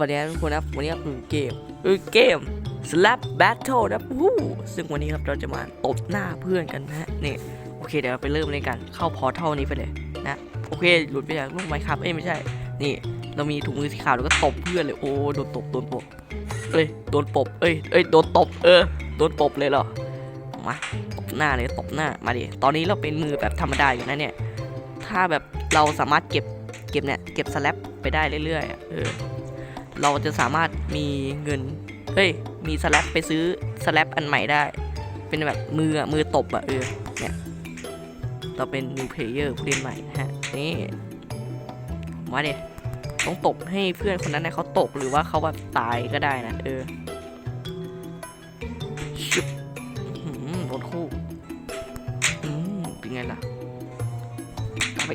วัสดีครับทุกคนครับวันนี้ครับอเกมเออเกม Slap Battle นะครับวู้ซึ่งวันนี้ครับเราจะมาตบหน้าเพื่อนกันนะนี่โอเคเดี๋ยวเราไปเริ่มเล่นกันเข้าพอร์ทัลนี้ไปเลยนะโอเคหลุดไปจากลูกไม้ครับเอ้ยไม่ใช่ นี่ เรามีถุงมือสีขาวแล้วก็ตบเพื่อนเลยโอ้โดนตบโดนปบเอ้ยโดนปบเอ้ยเอ้ยโดนตบเออโดนปบเลยเหรอมาตบหน้าเลยตบหน้ามาดิตอนนี้เราเป็นมือแบบธรรมดาอยู่นะเนี่ยถ้าแบบเราสามารถเก็บเก็บเนี่ยเก็บสแลปไปได้เรื่อยๆเออ เราจะสามารถมีเงิน เฮ้ย มีสแลปไปซื้อสแลปอันใหม่ได้ เป็นแบบมืออะมือตบอะเออ เนี่ย เราเป็น new player ผู้เล่นใหม่นะฮะ นี่ มาเดี๋ยต้องตบให้เพื่อนคนนั้นนะเขาตกหรือว่าเขาแบบตายก็ได้นะเออชุบหือโดนคู่ อืมเป็นไงล่ะไป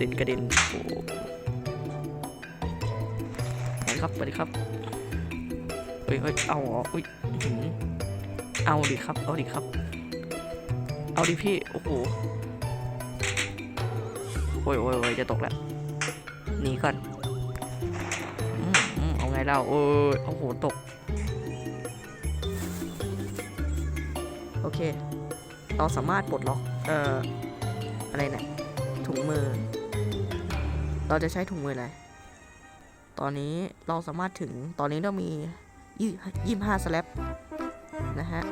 ด่นกระเด็นโอ้โหสวัสดีครับสวัสดีครับเฮ้ยเฮ้ยเอาเหรออุ้ยอื้อหือเอาดิครับ เอาดิครับ เอาดิพี่ โอ้โห โอ้ยโอ้ยโอ้ยจะตกแล้ว หนีก่อนเอาไงเราโอ้ยโอ้โห ตก โอเค เราสามารถปลดล็อก เอ่อ อะไรเนี่ย ถุงมือ เราจะใช้ถุงมืออะไรตอนนี้เราสามารถถึงตอนนี้เรามียี่ห้าสแลปนะฮะ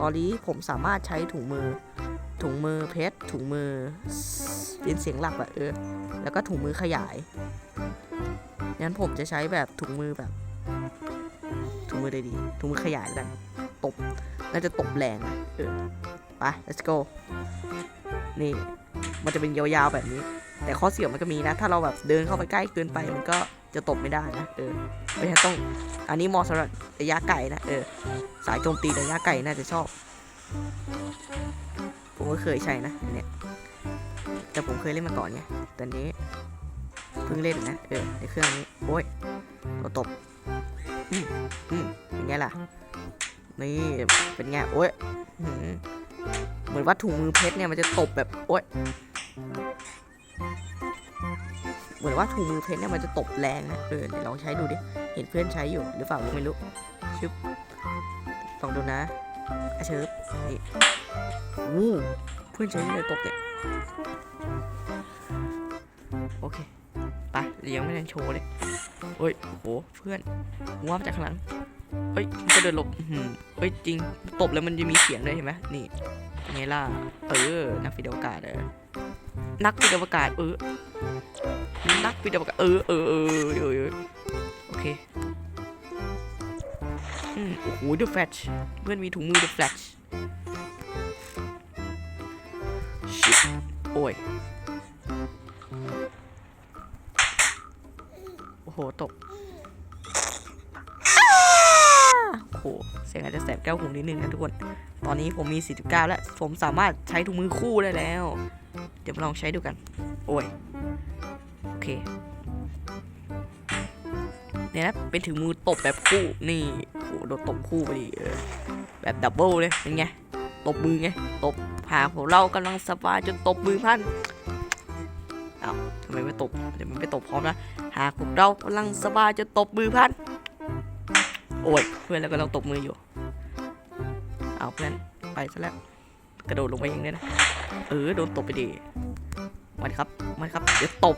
ตอนนี้ผมสามารถใช้ถุงมือ ถุงมือเพชรถุงมือเป็นเสียงหลักอะเออแล้วก็ถุงมือขยายงั้นผมจะใช้แบบถุงมือแบบ ถุงมือได้ดีถุงมือขยายแล้วกันตบน่าจะตบแรงนะเออไป let's go นี่มันจะเป็นยาวๆแบบนี้ แต่ข้อเสียมันก็มีนะ ถ้าเราแบบเดินเข้าไปใกล้เกินไปมันก็จะตบไม่ได้นะเออไม่ใช่ต้องอันนี้เหมอสำหรับระยะไกลนะเออสายโจมตีระยะไกลน่าจะชอบ ผมก็เคยใช้นะเนี่ยแต่ผมเคยเล่นมาก่อนไงแต่อันนี้เพิ่งเล่นนะเออในเครื่องนี้โอ้ยเราตบอืมอืมเป็นไงล่ะนี่เป็นไงโอ้ยเหมือนว่าถุงมือเพชรเนี่ยมันจะตบแบบโอ้ย เหมือนว่าถุงมือเพชรเนี่ยมันจะตบแรงนะเออเดี๋ยวลองใช้ดูดิ เห็นเพื่อนใช้อยู่หรือเปล่าไม่รู้ชึบลองดูนะอาเชิบนี่วู้เพื่อนใช้เลยตบเนี่ยโอเคไปเดี๋ยวยังไม่ทันโชว์เลยเฮ้ยโอ้โหเพื่อนว้ามาจากข้างหลังเฮ้ยมันก็เดินหลบอื้อหือเฮ้ยจริงตบแล้วมันจะมีเสียงด้วยเห็นไหมนี่ไงล่ะเออนักฟิดอวกาศเออนักฟิดอวกาศเออ นักฟิดอวกาศเออเออเออเออโอเคอืมโอ้โห The Flash เพื่อนมีถุงมือ The Flash ชิโอ้ยโอ้โหตกโอ้โหเสียงอาจจะแสบแก้วหูนิดนึงนะทุกคน ตอนนี้ผมมี 49 แล้ว ผมสามารถใช้ถุงมือคู่ได้แล้ว เดี๋ยวมาลองใช้ดูกัน โอ้ย เค เนี่ยนะเป็นถึงมือตบแบบคู่นี่โอ้โหโดนตบคู่ไปดิเออแบบดับเบิลเลยเป็นไงตบมือไงตบหาของเรากำลังสบายจนตบมือพันเอ้าทำไมไม่ตบเดี๋ยวมันไม่ตบพร้อมนะหากพวกเรากำลังสบายจนตบมือพันโอ้ยเพื่อนเรากำลังตบมืออยู่เอาเพื่อนไปซะแล้วกระโดดลงไปเองเลยนะเออโดนตบไปดิ มาครับมาครับ เดี๋ยวตบ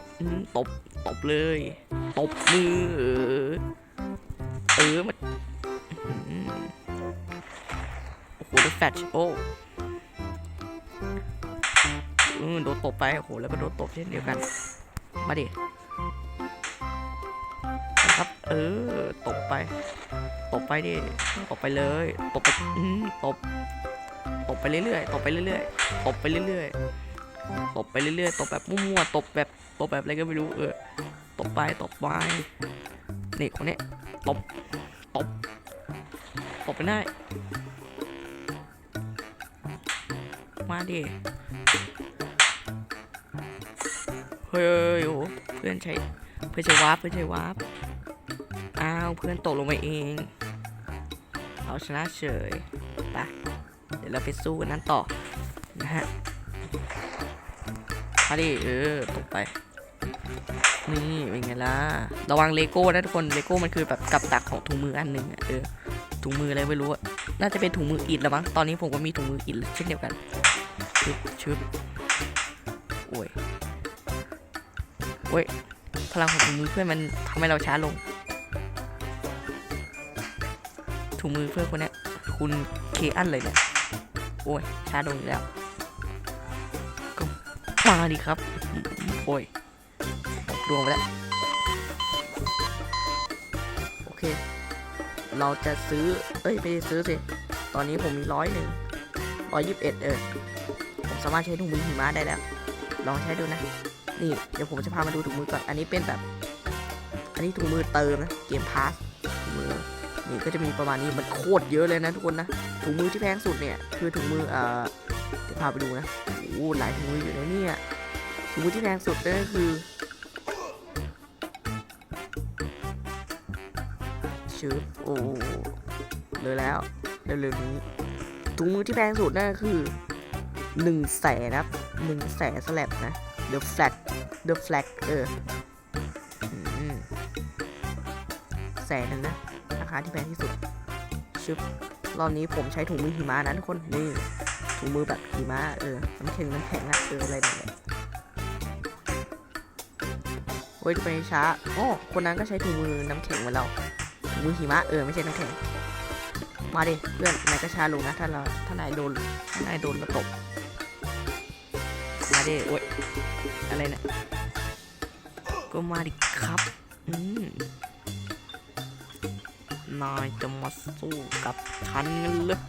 ตบ ตบเลย ตบมือเออเออ มัน โอ้โหโดนแฟชโอ้โดนตบไป โอ้โห แล้วก็โดนตบเช่นเดียวกัน มาดินะครับ เออ ตบไป ตบไปดิ ตบไปเลย ตบไปตบ ตบไปเรื่อยๆ ตบไปเรื่อยๆ ตบไปเรื่อยๆ ตบไปเรื่อยๆตบแบบมั่วๆตบแบบตบแบบอะไรก็ไม่รู้เออตบไปตบไปนี่คนนี้ตบตบตบไปได้ มาดิเฮ้ยโอ้โหเพื่อนใช้เพื่อนใช้วาร์ปเพื่อนใช้วาร์ปอ้าวเพื่อนตกลงไปเอง เอาชนะเฉยไปเดี๋ยวเราไปสู้กันนั้นต่อนะฮะ มาดิเออตกไป นี่เป็นไงล่ะ ระวังเลโก้นะทุกคน เลโก้มันคือแบบกับดักของถุงมืออันหนึ่งอะเออ ถุงมืออะไรไม่รู้อะน่าจะเป็นถุงมืออิดแล้วมั้ง ตอนนี้ผมก็มีถุงมืออิดเช่นเดียวกัน ชึบชึบโอ้ยโอ้ย พลังของถุงมือเพื่อนมันทำให้เราช้าลง ถุงมือเพื่อนคนนี้คุณเคอันเลยเนี่ย โอ้ย ช้าลงแล้ว มาดิครับ โอ้ยดวงไปแล้ว โอเค เราจะซื้อ เอ้ย ไม่ได้ซื้อสิ ตอนนี้ผมมีร้อยหนึ่งร้อยยี่สิบเอ็ดเออ ผมสามารถใช้ถุงมือหิมะได้แล้ว ลองใช้ดูนะ นี่ เดี๋ยวผมจะพามาดูถุงมือก่อน อันนี้เป็นแบบ อันนี้ถุงมือเติมนะ เกมพาสถุงมือ นี่ก็จะมีประมาณนี้ มันโคตรเยอะเลยนะทุกคนนะ ถุงมือที่แพงสุดเนี่ย คือถุงมือ เอ่อ เดี๋ยวพาไปดูนะ หหลายถุงมืออยู่ในเนี่ยถุงมือที่แพงสุดนั่นก็คือชืบโอ้เลยแล้วเร็วๆนี้ถุงมือที่แพงสุดนั่นก็คือหนึ่งแสนนะครับหนึ่งแสนสแลบนะ The Flag The Flag เออแสนนึ่งนะราคาที่แพงที่สุดชึบรอบนี้ผมใช้ถุงมือหิมะนะทุกคนนี่ ถุงมือแบบหิมะเออน้ำแข็งน้ำแข็งอะเอออะไรแบบเนี้ยโอ้ยไปช้าโอ้คนนั้นก็ใช้ถุงมือน้ำแข็งเหมือนเราถุงมือหิมะเออไม่ใช่น้ำแข็งมาดิเพื่อนนายก็ช้าลงนะถ้าเราถ้านายโดนถ้านายโดนระตบมาดิโอ้ยอะไรเนี่ยก็มาดิครับอืมนายจะมาสู้กับฉันกันเหรอ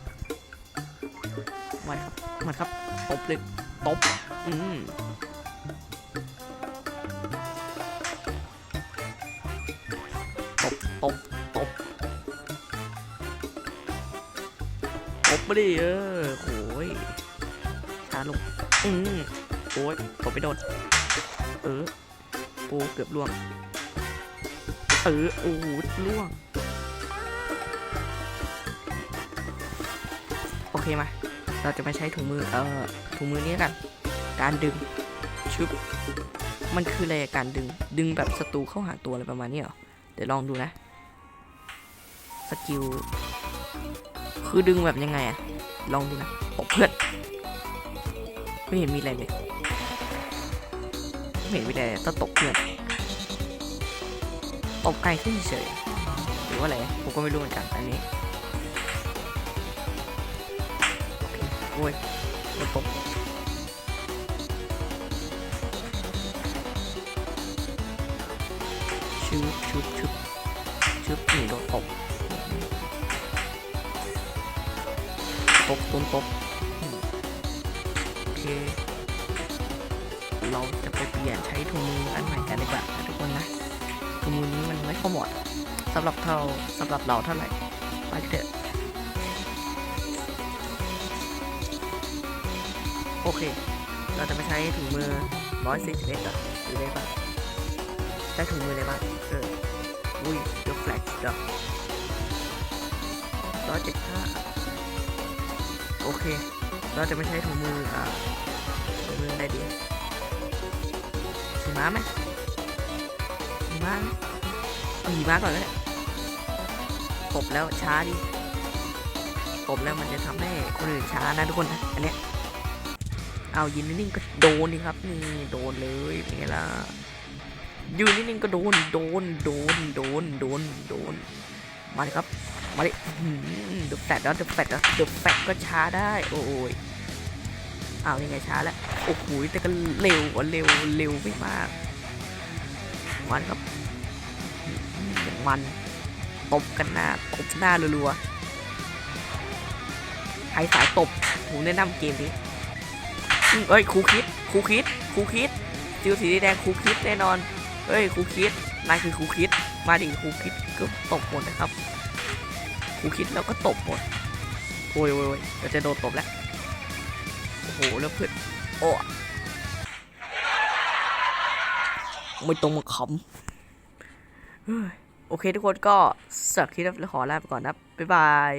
มาครับมาครับตบเลยตบอืมตบตบตบตบมาดิเออโอ้ยช้าลงอืมโอ้ยตบไปโดนเออปูเกือบล่วง เออโอ้โหล่วง โอเคมา เราจะมาใช้ถุงมือ เอ่อ ถุงมือนี้กัน การดึงชึบมันคืออะไรการดึง ดึงแบบศัตรูเข้าหาตัวอะไรประมาณนี้เหรอ เดี๋ยวลองดูนะ สกิล คือดึงแบบยังไงอะลองดูนะตบเพื่อน ไม่เห็นมีอะไรเลยไม่เห็นมีอะไรต้องตบเพื่อน ตบไกลขึ้นเฉย หรือว่าอะไร ผมก็ไม่รู้เหมือนกันอันนี้ โอ้ยโดนตบชุบชุบชุบชุบนี่โดนตบตบโดนตบโอเค เราจะไปเปลี่ยนใช้ถุงมืออันใหม่กันดีกว่านะทุกคนนะถุงมือนี้มันไม่ค่อยเหมาะสำหรับเราสำหรับเราเท่าไหร่ไปเถอะ โอเค เราจะไม่ใช้ถุงมือ141อะหรือได้บ้างได้ถุงมืออะไรบ้างเออ อุ้ยเดอะแฟลกเดอะร้อยเจ็ดห้าโอเค เราจะไม่ใช้ถุงมืออ่าถุงมืออะไรดีหิมะไหมหิมะไหมเอาหิมะก่อนเลยตบแล้วช้าดิตบแล้วมันจะทำให้คนอื่นช้านะทุกคนนะ อันเนี้ย เอายืนนิ่งๆก็โดนนี่ครับนี่โดนเลยเป็นไงล่ะยืนนิ่งๆก็โดนโดนโดนโดนโดนโดนมาเลยครับมาเลยเดือบแฟดแล้วเดือบแฟดแล้วเดือบแฟดก็ช้าได้โอ้ยเอายังไงช้าแล้วโอ้โหแต่ก็เร็วกว่าเร็วเร็วไม่มากมันครับอย่างมันตบกันหน้าตบหน้ารัวๆใครสายตบผมแนะนำเกมนี้ เอ้ยครูคิดครูคิดครูคิดจิวสีแดงครูคิดแน่นอนเอ้ยครูคิดนายคือครูคิด มาดิครูคิดก็ตบหมดนะครับครูคิดแล้วก็ตบหมดโอ้ยโอ้ยเราจะโดนตบแล้วโอ้โหแล้วเพื่อนโอ้ไม่ตรงมาคำโอเคทุกคนก็สักคลิปแล้วขอลาไปก่อนนะบ๊ายบาย